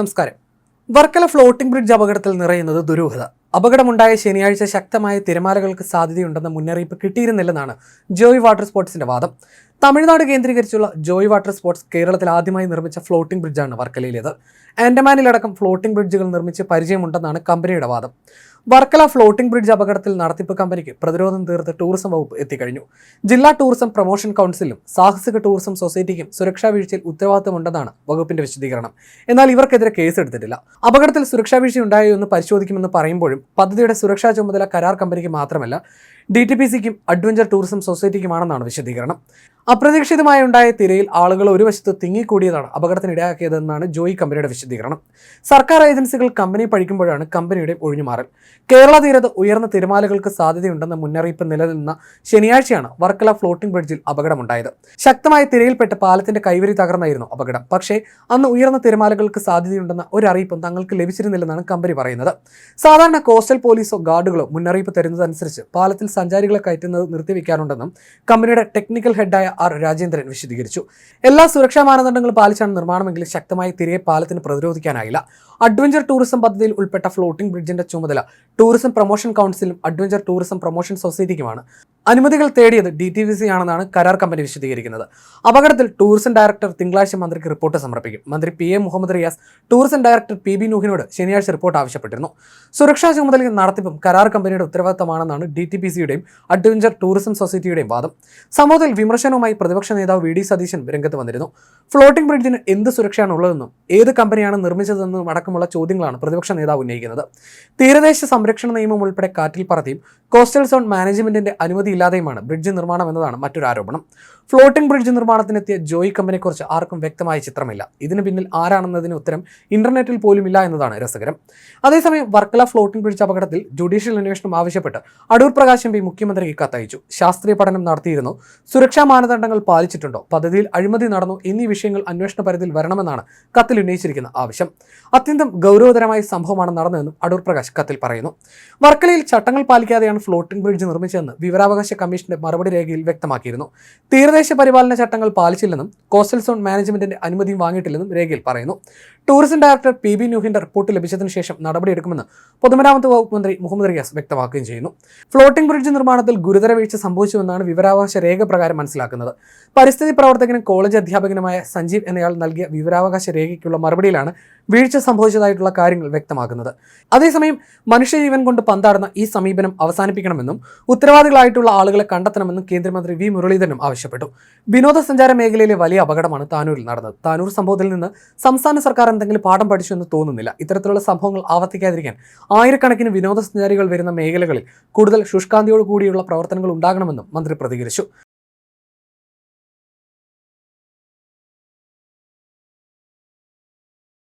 നമസ്കാരം. Varkala floating bridge അപകടത്തിൽ നിറയുന്നത് ദുരൂഹത. അപകടമുണ്ടായ ശനിയാഴ്ച ശക്തമായ തിരമാലകൾക്ക് സാധ്യതയുണ്ടെന്ന മുന്നറിയിപ്പ് കിട്ടിയിരുന്നില്ലെന്നാണ് ജോയ് വാട്ടർ സ്പോർട്സിന്റെ വാദം. തമിഴ്നാട് കേന്ദ്രീകരിച്ചുള്ള ജോയ് വാട്ടർ സ്പോർട്സ് കേരളത്തിൽ ആദ്യമായി നിർമ്മിച്ച ഫ്ലോട്ടിംഗ് ബ്രിഡ്ജാണ് വർക്കലയിലേത്. ആൻഡമാനിലടക്കം ഫ്ലോട്ടിംഗ് ബ്രിഡ്ജുകൾ നിർമ്മിച്ച് പരിചയമുണ്ടെന്നാണ് കമ്പനിയുടെ വാദം. വർക്കല ഫ്ലോട്ടിംഗ് ബ്രിഡ്ജ് അപകടത്തിൽ നടത്തിപ്പ് കമ്പനിക്ക് പ്രതിരോധം തീർത്ത് ടൂറിസം വകുപ്പ് എത്തിക്കഴിഞ്ഞു. ജില്ലാ ടൂറിസം പ്രൊമോഷൻ കൗൺസിലും സാഹസിക ടൂറിസം സൊസൈറ്റിക്കും സുരക്ഷാ വീഴ്ചയിൽ ഉത്തരവാദിത്തമുണ്ടെന്നാണ് വകുപ്പിന്റെ വിശദീകരണം. എന്നാൽ ഇവർക്കെതിരെ കേസെടുത്തിട്ടില്ല. അപകടത്തിൽ സുരക്ഷാ വീഴ്ച ഉണ്ടായോ എന്ന് പരിശോധിക്കുമെന്ന് പറയുമ്പോഴും പദ്ധതിയുടെ സുരക്ഷാ ചുമതല കരാർ കമ്പനിക്ക് മാത്രമല്ല ഡി ടി പി സിക്കും അഡ്വഞ്ചർ ടൂറിസം സൊസൈറ്റിക്കുമാണെന്നാണ് വിശദീകരണം. അപ്രതീക്ഷിതമായി ഉണ്ടായ തിരയിൽ ആളുകൾ ഒരു വശത്ത് തിങ്ങിക്കൂടിയതാണ് അപകടത്തിനിടയാക്കിയതെന്നാണ് ജോയി കമ്പനിയുടെ വിശദീകരണം. സർക്കാർ ഏജൻസികൾ കമ്പനി പഴിക്കുമ്പോഴാണ് കമ്പനിയുടെ ഒഴിഞ്ഞുമാറൽ. കേരള തീരത്ത് ഉയർന്ന തിരമാലകൾക്ക് സാധ്യതയുണ്ടെന്ന മുന്നറിയിപ്പ് നിലനിന്ന ശനിയാഴ്ചയാണ് വർക്കല ഫ്ലോട്ടിംഗ് ബ്രിഡ്ജിൽ അപകടമുണ്ടായത്. ശക്തമായ തിരയിൽപ്പെട്ട് പാലത്തിന്റെ കൈവരി തകർന്നായിരുന്നു അപകടം. പക്ഷേ അന്ന് ഉയർന്ന തിരമാലകൾക്ക് സാധ്യതയുണ്ടെന്ന ഒരു അറിയിപ്പും തങ്ങൾക്ക് ലഭിച്ചിരുന്നില്ലെന്നാണ് കമ്പനി പറയുന്നത്. സാധാരണ കോസ്റ്റൽ പോലീസോ ഗാർഡുകളോ മുന്നറിയിപ്പ് തരുന്നതനുസരിച്ച് പാലത്തിൽ സഞ്ചാരികളെ കയറ്റുന്നത് നിർത്തിവെക്കാറുണ്ടെന്നും കമ്പനിയുടെ ടെക്നിക്കൽ ഹെഡായ ആർ രാജേന്ദ്രൻ വിശദീകരിച്ചു. എല്ലാ സുരക്ഷാ മാനദണ്ഡങ്ങളും പാലിച്ചാണ് നിർമ്മാണമെങ്കിൽ ശക്തമായി തിരയെ പാലത്തിന് പ്രതിരോധിക്കാനായില്ല. അഡ്വഞ്ചർ ടൂറിസം പദ്ധതിയിൽ ഉൾപ്പെട്ട ഫ്ലോട്ടിംഗ് ബ്രിഡ്ജിന്റെ ചുമതല ടൂറിസം പ്രൊമോഷൻ കൗൺസിലും അഡ്വഞ്ചർ ടൂറിസം പ്രൊമോഷൻ സൊസൈറ്റിക്കുമാണ് അനുമതികൾ തേടിയത് ഡി ടി വി സി ആണെന്നാണ് കരാർ കമ്പനി വിശദീകരിക്കുന്നത്. അപകടത്തിൽ ടൂറിസം ഡയറക്ടർ തിങ്കളാഴ്ച മന്ത്രിക്ക് റിപ്പോർട്ട് സമർപ്പിക്കും. മന്ത്രി P A Muhammad Riyas tourism director P B നൂഹിനോട് ശനിയാഴ്ച റിപ്പോർട്ട് ആവശ്യപ്പെട്ടിരുന്നു. സുരക്ഷാ ചുമതലയും നടത്തിപ്പും കരാർ കമ്പനിയുടെ ഉത്തരവാദിത്തമാണെന്നാണ് ഡി ടി പി സിയുടെയും അഡ്വഞ്ചർ ടൂറിസം സൊസൈറ്റിയുടെയും വാദം. സംഭവത്തിൽ വിമർശനവുമായി പ്രതിപക്ഷ നേതാവ് വി ഡി സതീശൻ രംഗത്ത് വന്നിരുന്നു. ഫ്ലോട്ടിംഗ് ബ്രിഡ്ജിന് എന്ത് സുരക്ഷയാണ് ഉള്ളതെന്നും ഏത് കമ്പനിയാണ് നിർമ്മിച്ചതെന്നും അടക്കമുള്ള ചോദ്യങ്ങളാണ് പ്രതിപക്ഷ നേതാവ് ഉന്നയിക്കുന്നത്. തീരദേശ സംരക്ഷണ നിയമം ഉൾപ്പെടെ കാറ്റിൽ പറത്തിയും കോസ്റ്റൽ സോൺ മാനേജ്മെന്റിന്റെ അനുമതിയില്ലാതെയുമാണ് ബ്രിഡ്ജ് നിർമ്മാണം എന്നതാണ് മറ്റൊരു ആരോപണം. ഫ്ലോട്ടിംഗ് ബ്രിഡ്ജ് നിർമ്മാണത്തിനെത്തിയ ജോയി കമ്പനിയെക്കുറിച്ച് ആർക്കും വ്യക്തമായ ചിത്രമില്ല. ഇതിന് പിന്നിൽ ആരാണെന്നതിന് ഉത്തരം ഇന്റർനെറ്റിൽ പോലും ഇല്ല എന്നതാണ് രസകരം. അതേസമയം വർക്കല ഫ്ലോട്ടിംഗ് ബ്രിഡ്ജ് അപകടത്തിൽ ജുഡീഷ്യൽ അന്വേഷണം ആവശ്യപ്പെട്ട് അടൂർ പ്രകാശ് എം പി മുഖ്യമന്ത്രിക്ക് കത്തയച്ചു. ശാസ്ത്രീയ പഠനം നടത്തിയിരുന്നു. സുരക്ഷാ മാനദണ്ഡങ്ങൾ പാലിച്ചിട്ടുണ്ടോ? പദ്ധതിയിൽ അഴിമതി നടന്നു എന്നീ വിഷയങ്ങൾ അന്വേഷണ പരിധിയിൽ വരണമെന്നാണ് കത്തിൽ ഉന്നയിച്ചിരിക്കുന്ന ആവശ്യം. അത്യന്തം ഗൗരവതരമായ സംഭവമാണ് നടന്നതെന്നും അടൂർ പ്രകാശ് കത്തിൽ പറയുന്നു. വർക്കലയിൽ ചട്ടങ്ങൾ പാലിക്കാതെയാണ് ഫ്ലോട്ടിംഗ് ബ്രിഡ്ജ് നിർമ്മിച്ചതെന്ന് വിവരാവകാശ കമ്മീഷന്റെ മറുപടി രേഖയിൽ വ്യക്തമാക്കിയിരുന്നു. തീരദേശ പരിപാലന ചട്ടങ്ങൾ പാലിച്ചില്ലെന്നും കോസ്റ്റൽ സോൺ മാനേജ്മെന്റിന്റെ അനുമതിയും വാങ്ങിയിട്ടില്ലെന്നും രേഖയിൽ പറയുന്നു. ടൂറിസം ഡയറക്ടർ പി ബി ന്യൂഹിന്റെ റിപ്പോർട്ട് ലഭിച്ചതിന് ശേഷം നടപടിയെടുക്കുമെന്ന് പൊതുമരാമത്ത് വകുപ്പ് മന്ത്രി മുഹമ്മദ് റിയാസ് വ്യക്തമാക്കുകയും ചെയ്യുന്നു. ഫ്ലോട്ടിംഗ് ബ്രിഡ്ജ് നിർമ്മാണത്തിൽ ഗുരുതര വീഴ്ച സംഭവിച്ചുവെന്നാണ് വിവരാവകാശ രേഖ പ്രകാരം മനസ്സിലാക്കുന്നത്. പരിസ്ഥിതി പ്രവർത്തകനും കോളേജ് അധ്യാപകനുമായ സഞ്ജീവ് എന്നയാൾ നൽകിയ വിവരാവകാശ രേഖയ്ക്കുള്ള മറുപടിയിലാണ് വീഴ്ച സംഭവിച്ചതായിട്ടുള്ള കാര്യങ്ങൾ വ്യക്തമാക്കുന്നത്. അതേസമയം മനുഷ്യജീവൻ കൊണ്ട് പന്താടുന്ന ഈ സമീപനം അവസാനിപ്പിക്കണമെന്നും ഉത്തരവാദികളായിട്ടുള്ള ആളുകളെ കണ്ടെത്തണമെന്നും കേന്ദ്രമന്ത്രി വി മുരളീധരനും ആവശ്യപ്പെട്ടു. വിനോദസഞ്ചാര മേഖലയിലെ വലിയ അപകടമാണ് താനൂരിൽ നടന്നത്. താനൂർ സംഭവത്തിൽ നിന്ന് സംസ്ഥാന സർക്കാർ എന്തെങ്കിലും പാഠം പഠിച്ചു എന്ന് തോന്നുന്നില്ല. ഇത്തരത്തിലുള്ള സംഭവങ്ങൾ ആവർത്തിക്കാതിരിക്കാൻ ആയിരക്കണക്കിന് വിനോദസഞ്ചാരികൾ വരുന്ന മേഖലകളിൽ കൂടുതൽ ശുഷ്കാന്തിയോട് കൂടിയുള്ള പ്രവർത്തനങ്ങൾ ഉണ്ടാകണമെന്നും മന്ത്രി പ്രതികരിച്ചു.